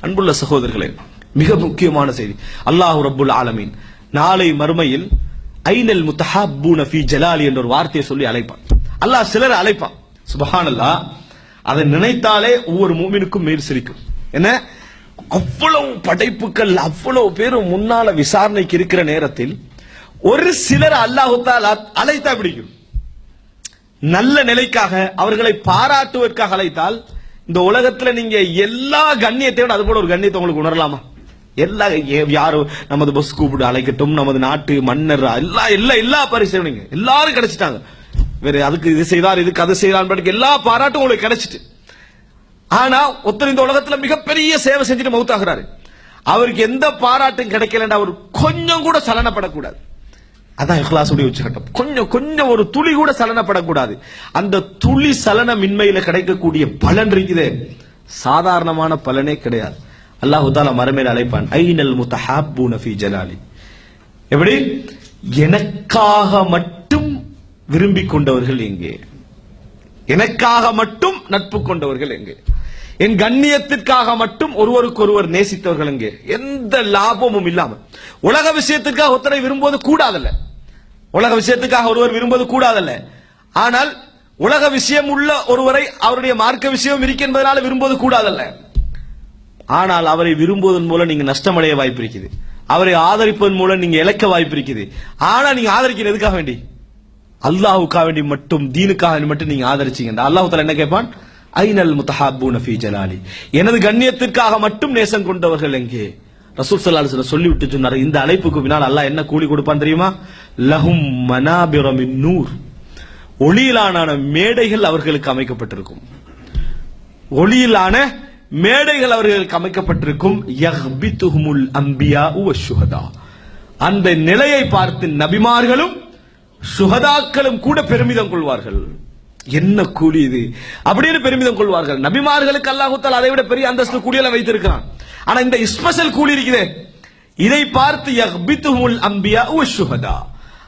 அன்புள்ள சகோதரர்களே மிக முக்கியமான செய்தி. அல்லாஹ் ரபுல் ஆலமீன் நாளை மறுமையில் ஐநல் முத்தஹாபூன ஃபி ஜலாலி என்ற ஒரு வார்த்தையை சொல்லி அழைப்பான். அல்லாஹ் சிலர் அழைப்பான். சுபஹானல்லா அதை நினைத்தாலே ஒவ்வொரு மூமினுக்கும் மேல் சிரிக்கும். என்ன? அவ்வளவு படைப்புகள் அவ்வளவு பேரும் முன்னால விசாரணைக்கு இருக்கிற நேரத்தில் ஒரு சிலர் அல்லாஹுத்தால் அழைத்தா பிடிக்கும். நல்ல நிலைக்காக அவர்களை பாராட்டுவதற்காக அழைத்தால் இந்த உலகத்துல நீங்க எல்லா கண்ணியத்தை விட அது போல ஒரு கண்ணியத்தை உங்களுக்கு உணரலாமா? எல்லா யாரும் நமது பஸ் கூப்பிட்டு அழைக்கட்டும் நமது நாட்டு மன்னர் எல்லா எல்லா எல்லா பரிசீலனைங்க எல்லாரும் கிடைச்சிட்டாங்க. வேற அதுக்கு இது செய்தார் இதுக்கு அது செய்தார் எல்லா பாராட்டும் உங்களுக்கு கிடைச்சிட்டு. ஆனா ஒருத்தர் இந்த உலகத்துல மிகப்பெரிய சேவை செஞ்சுட்டு மௌத்தாகிறாரு அவருக்கு எந்த பாராட்டும் கிடைக்கலன்னா அவர் கொஞ்சம் கூட சலனப்படக்கூடாது. அதான் இஹ்லாசுடைய உச்சகட்டம். கொஞ்சம் கொஞ்சம் ஒரு துளி கூட சலனப்படக்கூடாது. அந்த துளி சலனமின்மையில கிடைக்கக்கூடிய பலன் இருக்குது. சாதாரணமான பலனே கிடையாது. அல்லாஹு தாலா மரமேல அழைப்பான் ஐநல் முத்தஹாபு நஃபி ஜலாலி. எப்படி? எனக்காக மட்டும் விரும்பி கொண்டவர்கள் எங்கே? எனக்காக மட்டும் நட்பு கொண்டவர்கள் எங்கே? என் கண்ணியத்திற்காக மட்டும் ஒருவருக்கொருவர் நேசித்தவர்கள் எங்கே? எந்த லாபமும் இல்லாமல். உலக விஷயத்துக்காக ஒத்தனை விரும்புவது கூடாதல்ல. உலக விஷயத்துக்காக ஒருவர் விரும்புவது கூடாதல்ல. ஆனால் உலக விஷயம் உள்ள ஒருவரை அவருடைய மார்க்க விஷயம் இருக்கின்றதனால விரும்புவது கூடாதல்ல. ஆனால் அவரை விரும்புவதன் மூலம் நீங்க நஷ்டமடைய வாய்ப்பு இருக்குது அவரை ஆதரிப்பதன் மூலம் நீங்க இழக்க வாய்ப்பு இருக்குது ஆனா நீங்க ஆதரிக்கிறது எதுக்காக வேண்டி? அல்லாஹ்வுக்காக வேண்டி மட்டும் தீனுக்காக வேண்டி மட்டும் நீங்க ஆதரிச்சீங்க அல்லாஹ் தஆலா என்ன கேட்பான்? ஐநல் முத்தஹாபு நஃபி ஜலாலி. எனது கண்ணியத்திற்காக மட்டும் நேசம் கொண்டவர்கள் எங்கே? ரசூல் ஸல்லல்லாஹு அலைஹி சொல்லிவிட்டு சொன்னார் இந்த அழைப்புக்கு பின்னால் அல்லாஹ் என்ன கூலி கொடுப்பான் தெரியுமா? லஹும் மனாபிரமின் நூர். ஒளியிலான மேடைகள் அவர்களுக்கு அமைக்கப்பட்டிருக்கும். ஒளியிலான மேடைகள் அவர்களுக்கு அமைக்கப்பட்டிருக்கும். யஹ்பித்துஹுமுல் அம்பியா சுஹதா அந்த நிலையை பார்த்து நபிமார்களும் சுஹதாக்களும் கூட பெருமிதம் கொள்வார்கள். என்ன கூலி இது? அப்படின்னு பெருமிதம் கொள்வார்கள். நபிமார்களுக்கு அல்லாஹுத்தால் அதை விட பெரிய அந்தஸ்து கூலியெல்லாம் வைத்திருக்கிறான். ஆனா இந்த ஸ்பெஷல் கூலி இருக்குதே. இதை பார்த்து யஹ்பித்துஹுல் அம்பியா சுஹதா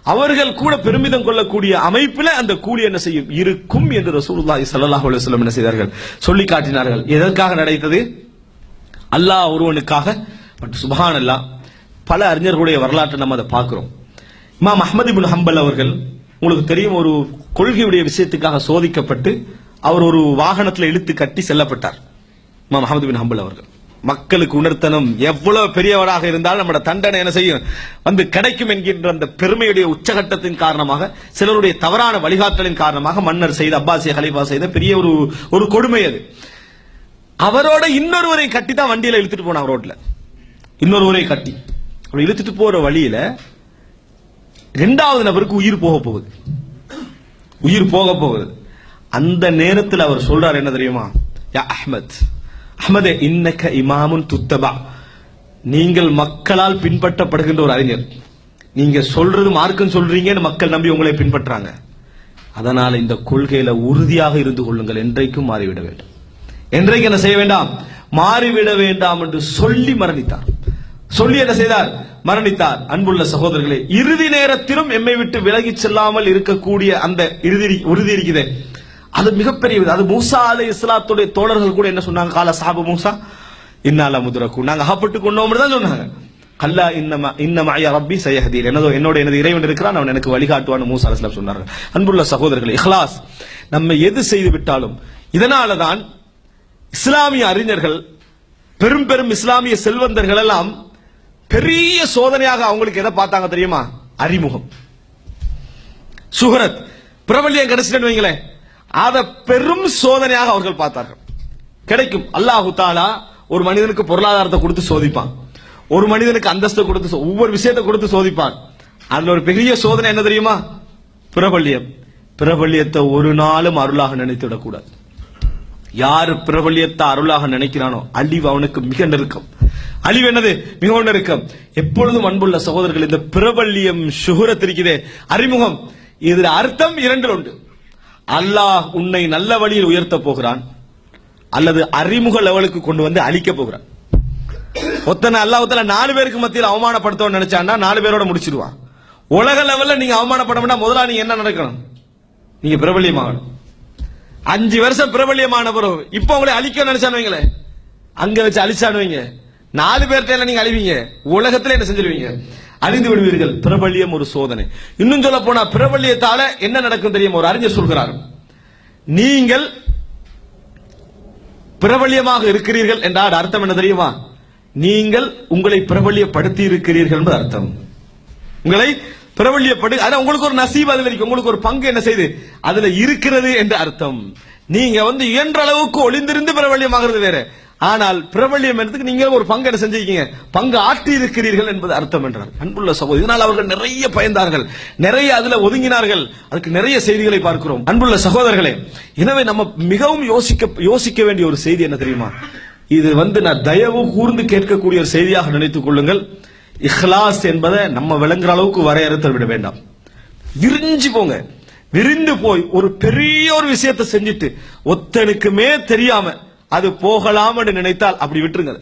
அவர்கள் கூட பெருமிதம் கொள்ளக்கூடிய அமைப்பில் அந்த கூலி என்ன செய்யும்? இருக்கும் என்று ரசூலுல்லாஹி ஸல்லல்லாஹு அலைஹி வஸல்லம் என்ன செய்தார்கள்? சொல்லி காட்டினார்கள். எதற்காக நடந்தது அல்லாஹ் ஒருவனுக்காக. பட் சுபஹானல்லாஹ் பல அறிஞர்களுடைய வரலாற்றை நம்ம அதை பார்க்கிறோம். இமாம் அஹ்மது இப்னு ஹம்பல் அவர்கள் உங்களுக்கு தெரியும் ஒரு கொள்கையுடைய விஷயத்துக்காக சோதிக்கப்பட்டு அவர் ஒரு வாகனத்தில் இழுத்து கட்டி செல்லப்பட்டார். இமாம் பின் ஹம்பல் அவர்கள். மக்களுக்கு உணர்த்தனம் எவ்வளவு பெரியவராக இருந்தாலும் நம்மட தண்டனை என்ன செய்யும்? வந்து கிடைக்கும் என்கின்ற அந்த பெருமையுடைய உச்சகட்டத்தின் காரணமாக சிலருடைய தவறான வழிகாட்டலின் காரணமாக மன்னர் செய்த அப்பாசிய ஹலீஃபா செய்த பெரிய ஒரு ஒரு கொடுமை அது. அவரோட இன்னொருவரை கட்டி தான் வண்டியில இழுத்துட்டு போனாங்க ரோட்ல. இன்னொருவரை கட்டி. அப்படி இழுத்துட்டு போற வழியில இரண்டாவது நபருக்கு உயிர் போக போகுது. உயிர் போக போகுது. அந்த நேரத்தில் அவர் சொல்றார் என்ன தெரியுமா? யா அஹ்மத் அஹமதே இன்னக்க இமாமுன் துத்தபா. நீங்கள் மக்களால் பின்பற்றப்படுகின்ற ஒரு அறிஞர். நீங்க சொல்றது மார்க்கம் சொல்றீங்கன்னு மக்கள் நம்பி உங்களை பின்பற்றாங்க. அதனால இந்த கொள்கையில உறுதியாக இருந்து கொள்ளுங்கள். என்றைக்கும் மாறிவிட வேண்டும். என்றைக்கு என்ன செய்ய வேண்டாம்? மாறிவிட வேண்டாம் என்று சொல்லி மரணித்தார். சொல்லி என்ன செய்தார்? மரணித்தார். அன்புள்ள சகோதரர்களே இறுதி நேரத்திலும் எம்மை விட்டு விலகி செல்லாமல் இருக்கக்கூடிய அந்த இறுதி உறுதி இருக்குது அது மிகப்பெரிய இது. அது மூசா அலை இஸ்லாத்துடைய தோழர்கள் கூட என்ன சொன்னாங்க? கால சாபு மூசா இன்னால முதுரக்கு. நாங்க அகப்பட்டு கொண்டோம் தான் சொன்னாங்க. கல்லா இன்னமா இன்னமா ஐயா ரப்பி சையஹதீர் என்னதோ என்னோட எனது இறைவன் இருக்கிறான் அவன் எனக்கு வழிகாட்டுவான்னு மூசா அலிஸ்லாம் சொன்னார்கள். அன்புள்ள சகோதரர்களே இஹ்லாஸ் நம்ம எது செய்து விட்டாலும் இதனால தான் இஸ்லாமிய அறிஞர்கள் பெரும் பெரும் இஸ்லாமிய செல்வந்தர்கள் எல்லாம் பெரிய சோதனையாக அவங்களுக்கு எதை பார்த்தாங்க தெரியுமா? அறிமுகம். சுஹரத் பிரபல்யம் கிடைச்சிட்டு வைங்களேன். அதை பெரும் சோதனையாக அவர்கள் பார்த்தார்கள். கிடைக்கும். அல்லாஹு தாலா ஒரு மனிதனுக்கு பொருளாதாரத்தை கொடுத்து சோதிப்பான். ஒரு மனிதனுக்கு அந்தஸ்தை கொடுத்து ஒவ்வொரு விஷயத்தை கொடுத்து சோதிப்பான். அதுல ஒரு பெரிய சோதனை என்ன தெரியுமா? பிரபல்யம். பிரபல்யத்தை ஒரு நாளும் அருளாக நினைத்து விடக்கூடாது. யார் பிரபல்யத்தை அருளாக நினைக்கிறானோ அழிவு அவனுக்கு மிக நெருக்கம். அழிவு என்னது? மிகவும் நெருக்கம். எப்பொழுதும் அன்புள்ள சகோதரர்கள் இந்த பிரபல்யம் சுகுரத் இருக்குதே அறிமுகம். இது அர்த்தம் இரண்டில் உண்டு. அல்லாஹ் உன்னை நல்ல வழியில் உயர்த்த போகிறான். அல்லது அறிமுக லெவலுக்கு கொண்டு வந்து அழிக்க போகிறான். ஒத்தனை அல்லாஹ் நாலு பேருக்கு மத்தியில் அவமானப்படுத்தணும்னு நினைச்சான்னா நாலு பேரோட முடிச்சிருவான். உலக லெவல்ல நீங்க அவமானப்பட முதல்ல நீங்க என்ன நடக்கணும்? நீங்க பிரபல்யமாகணும். அஞ்சு வருஷம் பிரபல்யமான பிறகு இப்ப உங்களை அழிக்க நினைச்சானுவீங்களே அங்க வச்சு அழிச்சானுவீங்க நாலு பேர்ட்ட நீங்க அழிவீங்க. உலகத்துல என்ன செஞ்சிருவீங்க? அழிந்து விடுவீர்கள். பிரபல்யம் ஒரு சோதனை. இன்னும் சொல்ல போனா பிரபல்யத்தால என்ன நடக்கும் தெரியும்? ஒரு அறிஞர் சொல்கிறார். நீங்கள் பிரபல்யமாக இருக்கிறீர்கள் என்றால் அர்த்தம் என்ன தெரியுமா? நீங்கள் உங்களை பிரபல்யப்படுத்தி இருக்கிறீர்கள் என்பது அர்த்தம். உங்களை பிரபல்யப்படு அதான் உங்களுக்கு ஒரு நசீப் அதுல இருக்கு உங்களுக்கு ஒரு பங்கு என்ன செய்து? அதுல இருக்கிறது என்று அர்த்தம். நீங்க வந்து இயன்ற அளவுக்கு ஒளிந்திருந்து பிரபல்யமாகிறது வேற. ஆனால் பிரபல்யம் என்றதுக்கு நீங்க ஒரு பங்கு செஞ்சிருக்கீங்க? பங்கு ஆற்றி இருக்கிறீர்கள் என்பது அர்த்தம் என்றார். அன்புள்ள சகோதரி இதனால் அவர்கள் நிறைய பயந்தார்கள். நிறைய அதுல ஒதுங்கினார்கள். அதுக்கு நிறைய செய்திகளை பார்க்கிறோம். அன்புள்ள சகோதரர்களே எனவே நம்ம மிகவும் யோசிக்க யோசிக்க வேண்டிய ஒரு செய்தி என்ன தெரியுமா? இது வந்து நான் தயவு கூர்ந்து கேட்கக்கூடிய ஒரு செய்தியாக நினைத்துக் கொள்ளுங்கள். இஹ்லாஸ் என்பதை நம்ம விளங்குற அளவுக்கு வரையறுத்த விட வேண்டாம். விரிஞ்சு போங்க. விரிந்து போய் ஒரு பெரிய ஒரு விஷயத்தை செஞ்சுட்டு ஒத்தனுக்குமே தெரியாம அது போகலாம் என்று நினைத்தால் அப்படி விட்டுருங்க.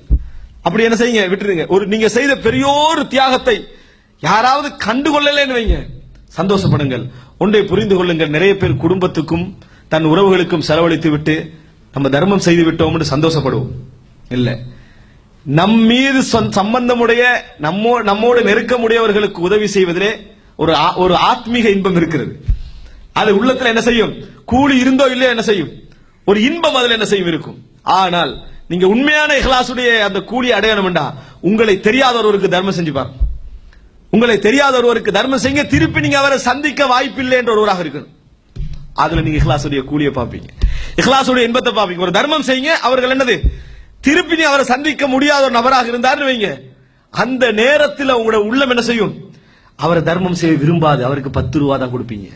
அப்படி என்ன செய்யுங்க? விட்டுருங்க. ஒரு நீங்க செய்த பெரியோரு தியாகத்தை யாராவது கண்டுகொள்ளலன்னு வைங்க. சந்தோஷப்படுங்கள். ஒன்றை புரிந்து கொள்ளுங்கள். நிறைய பேர் குடும்பத்துக்கும் தன் உறவுகளுக்கும் செலவழித்து விட்டு நம்ம தர்மம் செய்து விட்டோம்னு சந்தோஷப்படுவோம். இல்ல. நம் மீது சொந்த- சம்பந்தமுடைய நம்மோ நம்மோடு நெருக்கமுடையவர்களுக்கு உதவி செய்வதிலே ஒரு ஆ- ஒரு ஆத்மீக இன்பம் இருக்கிறது. அது உள்ளத்துல என்ன செய்யும்? கூலி இருந்தோ இல்லையோ என்ன செய்யும்? ஒரு இன்பம் அதுல என்ன செய்யும்? இருக்கும். ஆனால் நீங்க உண்மையான இஹ்லாசுடைய அந்த கூலி அடையணும்டா. உங்களை தெரியாத ஒருவருக்கு தர்மம் செஞ்சு பாருங்க உங்களை தெரியாத ஒருவருக்கு தர்மம் செய்ய திருப்பி நீங்க அவரை சந்திக்க வாய்ப்பில்லை என்ற ஒருவராக இருக்கணும். அதுல நீங்க இஹ்லாசுடைய கூலியை பார்ப்பீங்க. இஹ்லாசுடைய இன்பத்தை பார்ப்பீங்க. ஒரு தர்மம் செய்யுங்க அவர்கள் என்னது? திருப்பி நீ அவரை சந்திக்க முடியாத ஒரு நபராக இருந்தார்னு வைங்க. அந்த நேரத்தில் உங்களோட உள்ளம் என்ன செய்யும்? அவரை தர்மம் செய்ய விரும்பாது. அவருக்கு பத்து ரூபா தான் கொடுப்பீங்க.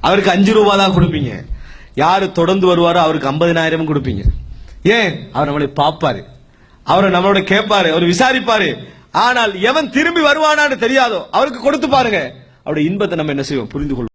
அவருக்கு அஞ்சு ரூபா தான் கொடுப்பீங்க. யாரு தொடர்ந்து வருவாரோ அவருக்கு ஐம்பதினாயிரம் கொடுப்பீங்க. ஏன்? அவர் நம்மளை பார்ப்பாரு. அவரை நம்மளோட கேட்பாரு. அவர் விசாரிப்பாரு. ஆனால் எவன் திரும்பி வருவானான்னு தெரியாதோ அவருக்கு கொடுத்து பாருங்க. அவருடைய இன்பத்தை நம்ம என்ன செய்வோம்? புரிந்து கொள்வோம்.